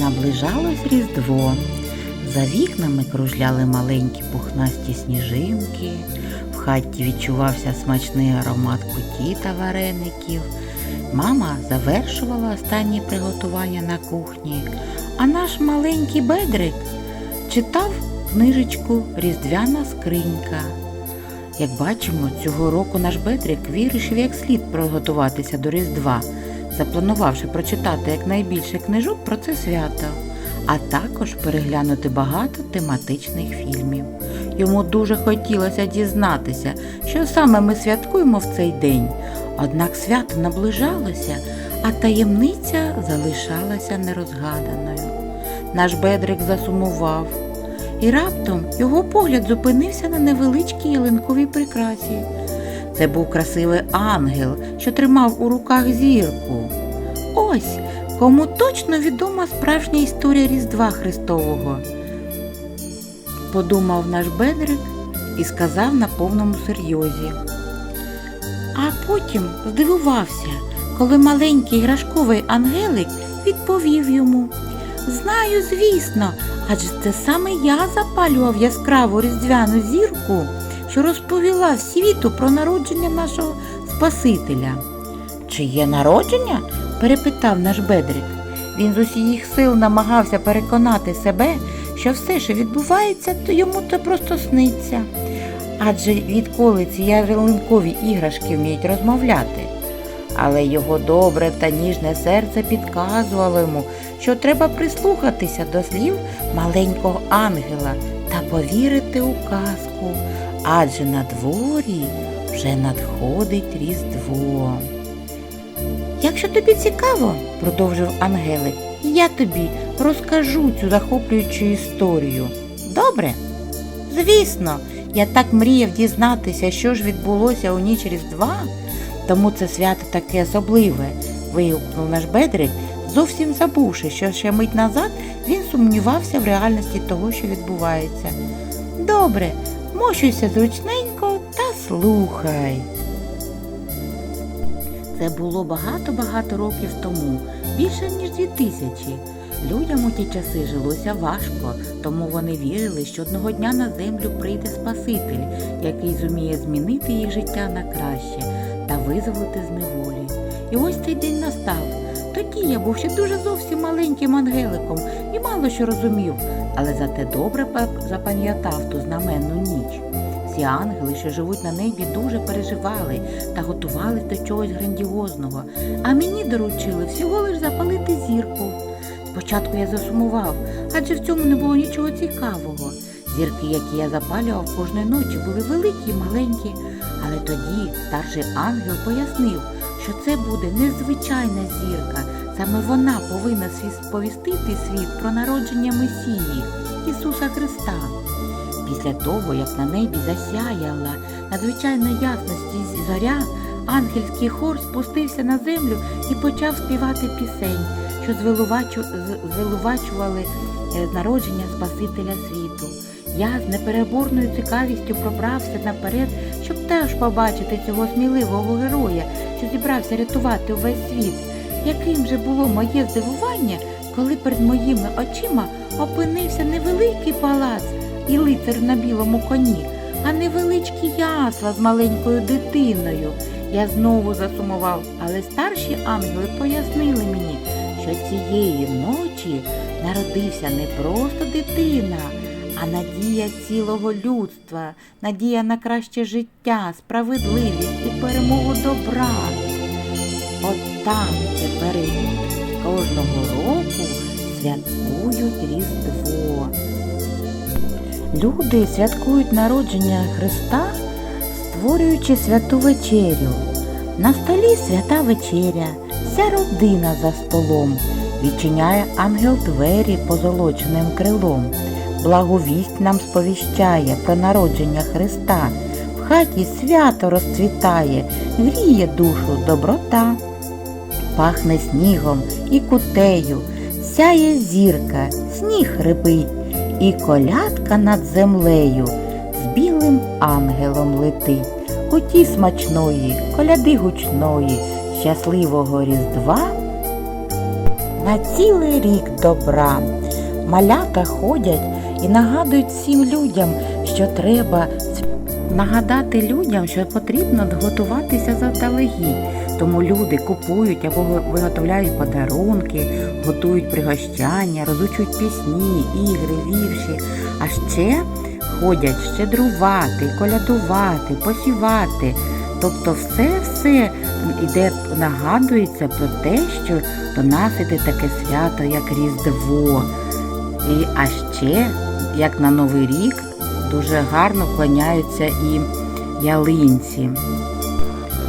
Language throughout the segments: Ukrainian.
Наближалось Різдво. За вікнами кружляли маленькі пухнасті сніжинки, в хаті відчувався смачний аромат куті та вареників. Мама завершувала останні приготування на кухні, а наш маленький бедрик читав книжечку Різдвяна скринька. Як бачимо, цього року наш Бедрик вирішив як слід приготуватися до Різдва, запланувавши прочитати якнайбільше книжок про це свято, а також переглянути багато тематичних фільмів. Йому дуже хотілося дізнатися, що саме ми святкуємо в цей день. Однак свято наближалося, а таємниця залишалася нерозгаданою. Наш Бедрик засумував. І раптом його погляд зупинився на невеличкій ялинковій прикрасі. Це був красивий ангел, що тримав у руках зірку. Ось кому точно відома справжня історія Різдва Христового. Подумав наш Бедрик і сказав на повному серйозі. А потім здивувався, коли маленький іграшковий ангелик відповів йому. Знаю, звісно, адже це саме я запалював яскраву різдвяну зірку, що розповіла світу про народження нашого Спасителя. Чи є народження? перепитав наш Бедрик. Він з усіх сил намагався переконати себе, що все, що відбувається, то йому це просто сниться. Адже відколи ці ялинкові іграшки вміють розмовляти. Але його добре та ніжне серце підказувало йому, що треба прислухатися до слів маленького ангела та повірити у казку, адже на дворі вже надходить Різдво. Якщо тобі цікаво, продовжив Ангелик, я тобі розкажу цю захоплюючу історію. Добре? Звісно, я так мріяв дізнатися, що ж відбулося у ніч Різдва, тому це свято таке особливе, вигукнув наш Бедрик, зовсім забувши, що ще мить назад він сумнівався в реальності того, що відбувається. Добре, мощуйся зручненько та слухай. Це було багато-багато років тому, більше ніж дві тисячі. Людям у ті часи жилося важко, тому вони вірили, що одного дня на землю прийде Спаситель, який зуміє змінити їх життя на краще та визволити з неволі. І ось цей день настав. Тоді я був ще дуже зовсім маленьким ангеликом і мало що розумів, але зате добре па- запам'ятав ту знаменну ніч. Всі ангели, що живуть на небі, дуже переживали та готувались до чогось грандіозного, а мені доручили всього лиш запалити зірку. Спочатку я засумував, адже в цьому не було нічого цікавого. Зірки, які я запалював кожної ночі, були великі й маленькі, але тоді старший ангел пояснив, що це буде незвичайна зірка. Саме вона повинна сповістити світ про народження Месії Ісуса Христа. Після того, як на небі засяяла надзвичайно ясності зоря, ангельський хор спустився на землю і почав співати пісень, що звелувачу, з- е, народження Спасителя світу. Я з непереборною цікавістю пробрався наперед, щоб теж побачити цього сміливого героя, що зібрався рятувати увесь світ. Яким же було моє здивування, коли перед моїми очима опинився невеликий палац і лицар на білому коні, а невеличкі ясла з маленькою дитиною. Я знову засумував, але старші ангели пояснили мені, що цієї ночі народився не просто дитина, а надія цілого людства, надія на краще життя, справедливість і перемогу добра. От там тепер кожного року святкують Різдво. Люди святкують народження Христа, створюючи святу вечерю. На столі свята вечеря, вся родина за столом, відчиняє ангел двері позолоченим крилом. Благовість нам сповіщає про народження Христа. В хаті свято розцвітає, гріє душу доброта. Пахне снігом і кутею, сяє зірка, сніг рипить, і колядка над землею з білим ангелом летить. Куті смачної, коляди гучної, щасливого Різдва на цілий рік добра. Малята ходять і нагадують всім людям, що треба нагадати людям, що потрібно готуватися заздалегідь. Тому люди купують або виготовляють подарунки, готують пригощання, розучують пісні, ігри, вірші, а ще ходять щедрувати, колядувати, посівати. Тобто все-все іде, нагадується про те, що до нас іде таке свято, як Різдво. І, а ще, як на Новий рік, дуже гарно кланяються і ялинці.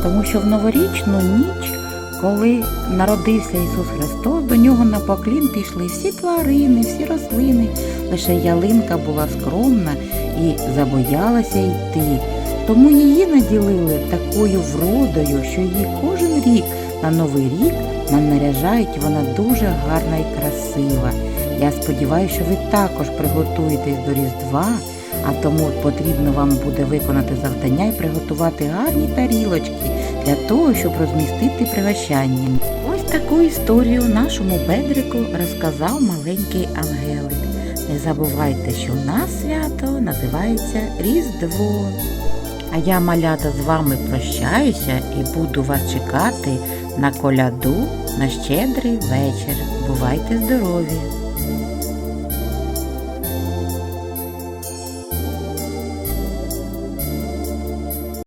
Тому що в новорічну ніч, коли народився Ісус Христос, до нього на поклін пішли всі тварини, всі рослини. Лише ялинка була скромна і забоялася йти. Тому її наділили такою вродою, що її кожен рік на Новий рік нам наряжають, вона дуже гарна і красива. Я сподіваюся, що ви також приготуєтесь до Різдва, а тому потрібно вам буде виконати завдання і приготувати гарні тарілочки для того, щоб розмістити пригощання. Ось таку історію нашому бедрику розказав маленький Ангелик. Не забувайте, що у нас свято називається Різдво. А я, малята, з вами прощаюся і буду вас чекати на коляду на щедрий вечір. Бувайте здорові!